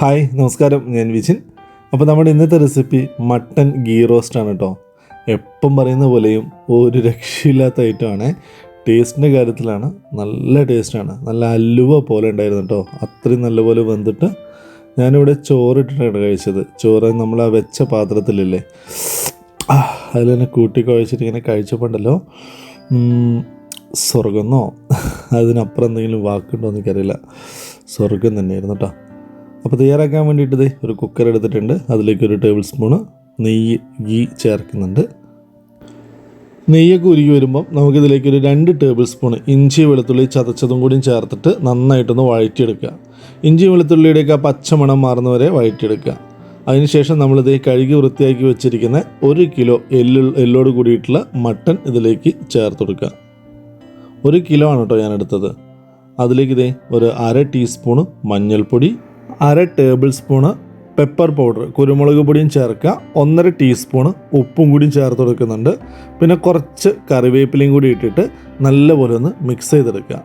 Hi നമസ്കാരം. ഞാൻ വിജിൻ. അപ്പോൾ നമ്മുടെ ഇന്നത്തെ റെസിപ്പി മട്ടൻ ഗീ റോസ്റ്റാണ് കേട്ടോ എപ്പം പറയുന്ന പോലെയും ഒരു രക്ഷയില്ലാത്ത ഐറ്റമാണ് ടേസ്റ്റിന്റെ കാര്യത്തിലാണ് നല്ല ടേസ്റ്റാണ് നല്ല അലുവ പോലെ ഉണ്ടായിരുന്നു കേട്ടോ അത്രയും നല്ലപോലെ വെന്തിട്ട് ഞാനിവിടെ ചോറിട്ടിട്ടാണ് കഴിച്ചത്. ചോറ് നമ്മൾ ആ വെച്ച പാത്രത്തിലല്ലേ? അതിൽ തന്നെ കൂട്ടി കുഴച്ചിട്ട് ഇങ്ങനെ കഴിച്ചപ്പോണ്ടല്ലോ. സ്വർഗമെന്നോ അതിനപ്പുറം എന്തെങ്കിലും വാക്കുണ്ടോ എന്ന് എനിക്കറിയില്ല സ്വർഗം തന്നെയായിരുന്നു കേട്ടോ അപ്പോൾ തയ്യാറാക്കാൻ വേണ്ടിയിട്ട് ഒരു കുക്കർ എടുത്തിട്ടുണ്ട്. അതിലേക്ക് ഒരു ടേബിൾ സ്പൂണ് നെയ്യ് ഗീ ചേർക്കുന്നുണ്ട്. നെയ്യൊക്കെ ഉരുകി വരുമ്പം നമുക്കിതിലേക്ക് ഒരു രണ്ട് ടേബിൾ സ്പൂൺ ഇഞ്ചി വെളുത്തുള്ളി ചതച്ചതും കൂടിയും ചേർത്തിട്ട് നന്നായിട്ടൊന്ന് വഴറ്റിയെടുക്കുക. ഇഞ്ചി വെളുത്തുള്ളിയുടെയൊക്കെ ആ പച്ചമണം മാറുന്നവരെ വഴറ്റിയെടുക്കുക. അതിനുശേഷം നമ്മളിത് കഴുകി വൃത്തിയാക്കി വെച്ചിരിക്കുന്ന ഒരു കിലോ എല്ലു എല്ലോട് കൂടിയിട്ടുള്ള മട്ടൺ ഇതിലേക്ക് ചേർത്ത് കൊടുക്കുക. ഒരു കിലോ ആണ് കേട്ടോ ഞാൻ എടുത്തത്. അതിലേക്ക് ഇതേ ഒരു അര ടീസ്പൂണ് മഞ്ഞൾപ്പൊടി അര ടേബിൾ സ്പൂണ് പെപ്പർ പൗഡർ കുരുമുളക് പൊടിയും ചേർക്കുക. ഒന്നര ടീസ്പൂണ് ഉപ്പും കൂടിയും ചേർത്ത് കൊടുക്കുന്നുണ്ട്. പിന്നെ കുറച്ച് കറിവേപ്പിലയും കൂടി ഇട്ടിട്ട് നല്ലപോലെ ഒന്ന് മിക്സ് ചെയ്തെടുക്കുക.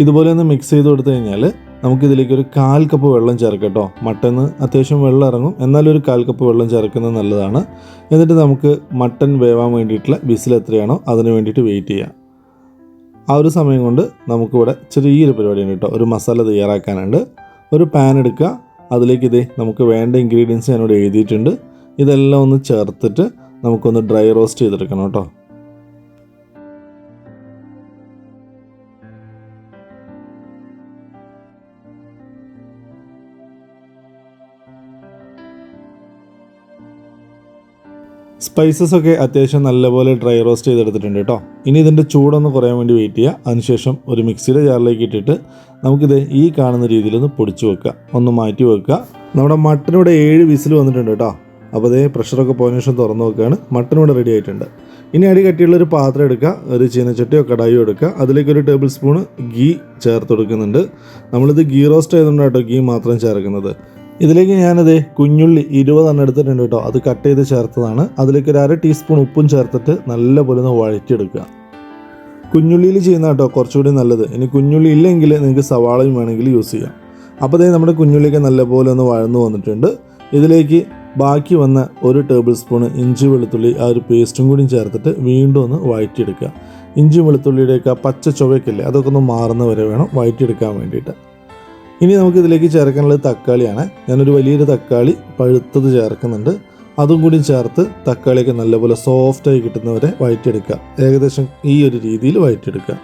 ഇതുപോലെ ഒന്ന് മിക്സ് ചെയ്ത് കൊടുത്തു കഴിഞ്ഞാൽ നമുക്കിതിലേക്ക് ഒരു കാൽ കപ്പ് വെള്ളം ചേർക്കട്ടോ. കേട്ടോ അത്യാവശ്യം വെള്ളം ഇറങ്ങും. എന്നാലും ഒരു കാൽ കപ്പ് വെള്ളം ചേർക്കുന്നത് നല്ലതാണ്. എന്നിട്ട് നമുക്ക് മട്ടൻ വേവാൻ വേണ്ടിയിട്ടുള്ള വിസിൽ എത്രയാണോ അതിന് വേണ്ടിയിട്ട് വെയിറ്റ് ചെയ്യാം. ആ ഒരു സമയം കൊണ്ട് നമുക്കിവിടെ ചെറിയൊരു പരിപാടിയാണ് കേട്ടോ. ഒരു മസാല തയ്യാറാക്കാനുണ്ട്. ഒരു പാൻ എടുക്കുക. അതിലേക്ക് ഇതേ നമുക്ക് വേണ്ട ഇൻഗ്രീഡിയൻസ് ഞാനിവിടെ എഴുതിയിട്ടുണ്ട്. ഇതെല്ലാം ഒന്ന് ചേർത്തിട്ട് നമുക്കൊന്ന് ഡ്രൈ റോസ്റ്റ് ചെയ്തെടുക്കണം കേട്ടോ. സ്പൈസസ് ഒക്കെ അത്യാവശ്യം നല്ലപോലെ ഡ്രൈ റോസ്റ്റ് ചെയ്തെടുത്തിട്ടുണ്ട് കേട്ടോ. ഇനി ഇതിന്റെ ചൂടൊന്ന് കുറയാൻ വേണ്ടി വെയിറ്റ് ചെയ്യുക അതിനുശേഷം ഒരു മിക്സിയുടെ ജാറിലേക്ക് ഇട്ടിട്ട് നമുക്കിത് ഈ കാണുന്ന രീതിയിൽ ഒന്ന് പൊടിച്ചു വെക്കുക ഒന്ന് മാറ്റി വെക്കുക. നമ്മുടെ മട്ടനിവിടെ ഏഴ് വിസിൽ വന്നിട്ടുണ്ട് കേട്ടോ. അപ്പോൾ അതേ പ്രഷറൊക്കെ പോയതിനു ശേഷം തുറന്ന് വെക്കുകയാണ്. മട്ടനിവിടെ റെഡി ആയിട്ടുണ്ട്. ഇനി അടി കട്ടിയുള്ള ഒരു പാത്രം എടുക്കുക. ഒരു ചീനച്ചട്ടിയോ കടായോ എടുക്കുക. അതിലേക്ക് ഒരു ടേബിൾ സ്പൂണ് ഗീ ചേർത്ത് കൊടുക്കുന്നുണ്ട്. നമ്മളിത് ഗീ റോസ്റ്റ് ആയതുകൊണ്ട് കേട്ടോ ഗീ മാത്രം ചേർക്കുന്നത്. ഇതിലേക്ക് ഞാനത് കുഞ്ഞുള്ളി ഇരുപതെണ്ണം എടുത്തിട്ടുണ്ട് കേട്ടോ. അത് കട്ട് ചെയ്ത് ചേർത്തതാണ്. അതിലേക്ക് ഒരു അര ടീസ്പൂൺ ഉപ്പും ചേർത്തിട്ട് നല്ലപോലെ ഒന്ന് വഴറ്റിയെടുക്കുക. കുഞ്ഞുള്ളിയിൽ ചെയ്യുന്ന കേട്ടോ കുറച്ചുകൂടി നല്ലത്. ഇനി കുഞ്ഞുള്ളി ഇല്ലെങ്കിൽ നിങ്ങൾക്ക് സവാളയും വേണമെങ്കിൽ യൂസ് ചെയ്യാം. അപ്പോൾ അതേ നമ്മുടെ കുഞ്ഞുള്ളിയൊക്കെ നല്ലപോലെ ഒന്ന് വഴന്നു വന്നിട്ടുണ്ട്. ഇതിലേക്ക് ബാക്കി വന്ന ഒരു ടേബിൾ സ്പൂൺ ഇഞ്ചി വെളുത്തുള്ളി ആ ഒരു പേസ്റ്റും കൂടി ചേർത്തിട്ട് വീണ്ടും ഒന്ന് വഴറ്റിയെടുക്കുക. ഇഞ്ചി വെളുത്തുള്ളിയുടെയൊക്കെ പച്ച ചുവയ്ക്കില്ലേ അതൊക്കെ ഒന്ന് മാറുന്ന വരെ വേണം വഴറ്റിയെടുക്കാൻ വേണ്ടിയിട്ട്. ഇനി നമുക്ക് ഇതിലേക്ക് ചേർക്കാനുള്ളത് തക്കാളിയാണ്. ഞാനൊരു വലിയൊരു തക്കാളി പഴുത്തത് ചേർക്കുന്നുണ്ട്. അതും കൂടി ചേർത്ത് തക്കാളിയൊക്കെ നല്ലപോലെ സോഫ്റ്റായി കിട്ടുന്നവരെ വഴറ്റിയെടുക്കുക. ഏകദേശം ഈ ഒരു രീതിയിൽ വഴറ്റിയെടുക്കുക.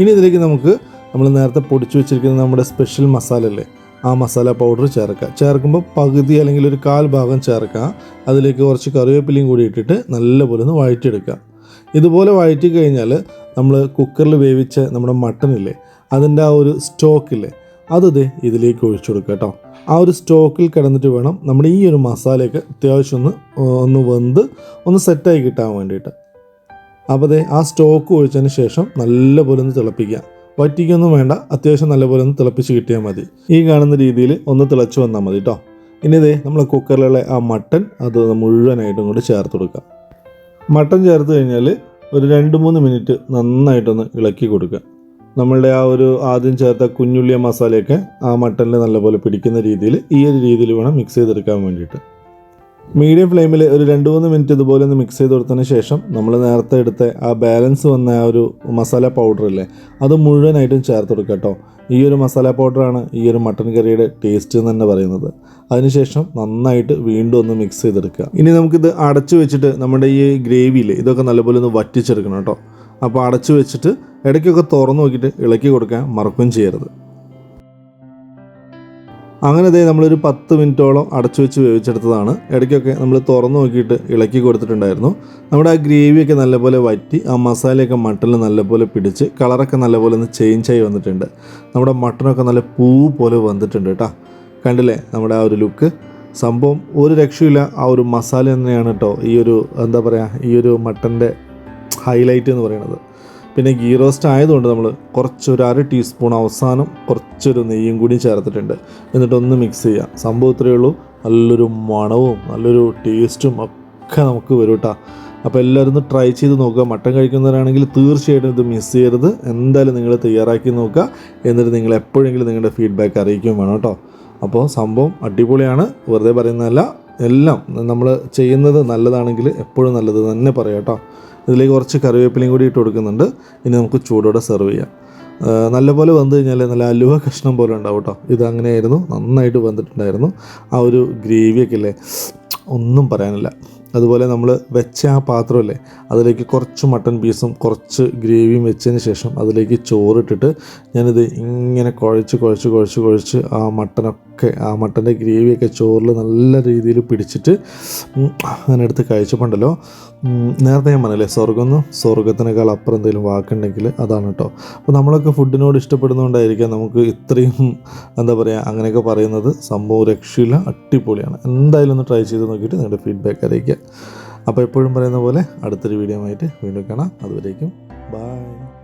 ഇനി ഇതിലേക്ക് നമുക്ക് നമ്മൾ നേരത്തെ പൊടിച്ചു വെച്ചിരിക്കുന്ന നമ്മുടെ സ്പെഷ്യൽ മസാല അല്ലേ ആ മസാല പൗഡർ ചേർക്കുക. ചേർക്കുമ്പോൾ പകുതി അല്ലെങ്കിൽ ഒരു കാൽ ഭാഗം ചേർക്കുക. അതിലേക്ക് കുറച്ച് കറിവേപ്പിലയും കൂടി ഇട്ടിട്ട് നല്ലപോലെ ഒന്ന് വഴറ്റിയെടുക്കുക. ഇതുപോലെ വഴറ്റി കഴിഞ്ഞാൽ നമ്മൾ കുക്കറിൽ വേവിച്ച നമ്മുടെ മട്ടനില്ലേ അതിന്റെ ആ ഒരു സ്റ്റോക്കില്ലേ അത് ദേ ഇതിലേക്ക് ഒഴിച്ചു കൊടുക്കുക കേട്ടോ. ആ ഒരു സ്റ്റോക്കിൽ കിടന്നിട്ട് വേണം നമ്മുടെ ഈ ഒരു മസാലയൊക്കെ അത്യാവശ്യം ഒന്ന് ഒന്ന് വെന്ത് ഒന്ന് സെറ്റായി കിട്ടാൻ വേണ്ടിയിട്ട്. അപ്പോൾ അതെ ആ സ്റ്റോക്ക് ഒഴിച്ചതിന് ശേഷം നല്ലപോലെ ഒന്ന് തിളപ്പിക്കുക. വറ്റിക്കൊന്നും വേണ്ട അത്യാവശ്യം നല്ലപോലെ ഒന്ന് തിളപ്പിച്ച് കിട്ടിയാൽ മതി. ഈ കാണുന്ന രീതിയിൽ ഒന്ന് തിളച്ച് വന്നാൽ മതി കേട്ടോ. ഇനി ഇതേ നമ്മൾ കുക്കറിലുള്ള ആ മട്ടൺ അത് മുഴുവനായിട്ടും കൂടി ചേർത്ത് കൊടുക്കുക. മട്ടൺ ചേർത്ത് കഴിഞ്ഞാൽ ഒരു രണ്ട് മൂന്ന് മിനിറ്റ് നന്നായിട്ടൊന്ന് ഇളക്കി കൊടുക്കുക. നമ്മളുടെ ആ ഒരു ആദ്യം ചേർത്ത കുഞ്ഞുള്ളിയ മസാലയൊക്കെ ആ മട്ടനിൽ നല്ലപോലെ പിടിക്കുന്ന രീതിയിൽ ഈ ഒരു രീതിയിൽ വേണം മിക്സ് ചെയ്തെടുക്കാൻ വേണ്ടിയിട്ട്. മീഡിയം ഫ്ലെയിമിൽ ഒരു രണ്ട് മൂന്ന് മിനിറ്റ് ഇതുപോലെ ഒന്ന് മിക്സ് ചെയ്ത് കൊടുത്തതിന് ശേഷം നമ്മൾ നേരത്തെ എടുത്ത ആ ബാലൻസ് വന്ന ആ ഒരു മസാല പൗഡർ ഇല്ലേ അത് മുഴുവനായിട്ടും ചേർത്ത് കൊടുക്കുക കേട്ടോ. ഈ ഒരു മസാല പൗഡറാണ് ഈ ഒരു മട്ടൻ കറിയുടെ ടേസ്റ്റ് എന്ന് തന്നെ പറയുന്നത്. അതിനുശേഷം നന്നായിട്ട് വീണ്ടും ഒന്ന് മിക്സ് ചെയ്തെടുക്കുക. ഇനി നമുക്കിത് അടച്ചു വെച്ചിട്ട് നമ്മുടെ ഈ ഗ്രേവിയിൽ ഇതൊക്കെ നല്ലപോലെ ഒന്ന് വറ്റിച്ചെടുക്കണം കേട്ടോ. അപ്പോൾ അടച്ചു വെച്ചിട്ട് ഇടയ്ക്കൊക്കെ തുറന്നു നോക്കിയിട്ട് ഇളക്കി കൊടുക്കാൻ മറക്കുകയും ചെയ്യരുത്. അങ്ങനെ ദേ നമ്മളൊരു പത്ത് മിനിറ്റോളം അടച്ചു വെച്ച് വേവിച്ചെടുത്തതാണ്. ഇടയ്ക്കൊക്കെ നമ്മൾ തുറന്നു നോക്കിയിട്ട് ഇളക്കി കൊടുത്തിട്ടുണ്ടായിരുന്നു. നമ്മുടെ ആ ഗ്രേവിയൊക്കെ നല്ലപോലെ വറ്റി ആ മസാലയൊക്കെ മട്ടനിൽ നല്ലപോലെ പിടിച്ച് കളറൊക്കെ നല്ലപോലെ ഒന്ന് ചേഞ്ച് ആയി വന്നിട്ടുണ്ട്. നമ്മുടെ മട്ടനൊക്കെ നല്ല പൂ പോലെ വന്നിട്ടുണ്ട് കേട്ടോ. കണ്ടില്ലേ നമ്മുടെ ആ ഒരു ലുക്ക് സംഭവം ഒരു രക്ഷയില്ല ആ ഒരു മസാല തന്നെയാണ് കേട്ടോ. ഈ ഒരു എന്താ പറയുക ഈ ഒരു മട്ടന്റെ ഹൈലൈറ്റ് എന്ന് പറയുന്നത്. പിന്നെ ഗീ റോസ്റ്റ് ആയതുകൊണ്ട് നമ്മൾ കുറച്ചൊരു അര ടീസ്പൂൺ അവസാനം കുറച്ചൊരു നെയ്യും കൂടി ചേർത്തിട്ടുണ്ട്. എന്നിട്ടൊന്ന് മിക്സ് ചെയ്യാം. സംഭവം ഇത്രയേ ഉള്ളൂ. നല്ലൊരു മണവും നല്ലൊരു ടേസ്റ്റും ഒക്കെ നമുക്ക് വരും കേട്ടോ അപ്പോൾ എല്ലാവരും ഒന്ന് ട്രൈ ചെയ്ത് നോക്കുക. മട്ടൻ കഴിക്കുന്നവരാണെങ്കിൽ തീർച്ചയായിട്ടും ഇത് മിസ് ചെയ്യരുത്. എന്തായാലും നിങ്ങൾ തയ്യാറാക്കി നോക്കുക. എന്നിട്ട് നിങ്ങൾ എപ്പോഴെങ്കിലും നിങ്ങളുടെ ഫീഡ്ബാക്ക് അറിയിക്കും വേണം കേട്ടോ അപ്പോൾ സംഭവം അടിപൊളിയാണ്. വെറുതെ പറയുന്നതല്ല. എല്ലാം നമ്മൾ ചെയ്യുന്നത് നല്ലതാണെങ്കിൽ എപ്പോഴും നല്ലത് തന്നെ പറയാം കേട്ടോ ഇതിലേക്ക് കുറച്ച് കറിവേപ്പിലയും കൂടി ഇട്ട് കൊടുക്കുന്നുണ്ട്. ഇനി നമുക്ക് ചൂടോടെ സെർവ് ചെയ്യാം. നല്ലപോലെ വന്നു കഴിഞ്ഞാൽ നല്ല അലുവ കഷ്ണം പോലെ ഉണ്ടാവും കേട്ടോ ഇത് അങ്ങനെയായിരുന്നു. നന്നായിട്ട് വന്നിട്ടുണ്ടായിരുന്നു. ആ ഒരു ഗ്രേവിയൊക്കെ അല്ലേ ഒന്നും പറയാനില്ല. അതുപോലെ നമ്മൾ വെച്ച ആ പാത്രമല്ലേ അതിലേക്ക് കുറച്ച് മട്ടൺ പീസും കുറച്ച് ഗ്രേവിയും വെച്ചതിന് ശേഷം അതിലേക്ക് ചോറിട്ടിട്ട് ഞാനിത് ഇങ്ങനെ കുഴച്ച് കുഴച്ച് കുഴച്ച് കുഴച്ച് ആ മട്ടനൊക്കെ ആ മട്ടന്റെ ഗ്രേവിയൊക്കെ ചോറിൽ നല്ല രീതിയിൽ പിടിച്ചിട്ട് അങ്ങനെ എടുത്ത് കഴിച്ചപ്പോണ്ടല്ലോ. നേരത്തെ ഞാൻ പറഞ്ഞില്ലേ ഒന്നും സ്വർഗത്തിനേക്കാൾ അപ്പുറം എന്തെങ്കിലും വാക്കുണ്ടെങ്കിൽ അതാണ് കേട്ടോ അപ്പോൾ നമ്മളൊക്കെ ഫുഡിനോട് ഇഷ്ടപ്പെടുന്നതുകൊണ്ടായിരിക്കാം നമുക്ക് ഇത്രയും എന്താ പറയുക അങ്ങനെയൊക്കെ പറയുന്നത്. സംഭവം രക്ഷയില്ല അടിപൊളിയാണ്. എന്തായാലും ഒന്ന് ട്രൈ ചെയ്ത് നോക്കിയിട്ട് നിങ്ങളുടെ ഫീഡ്ബാക്ക് അറിയിക്കുക. അപ്പോൾ എപ്പോഴും പറയുന്ന പോലെ അടുത്തൊരു വീഡിയോ ആയിട്ട് വീണ്ടും കാണാം. അതുവരേക്കും ബൈ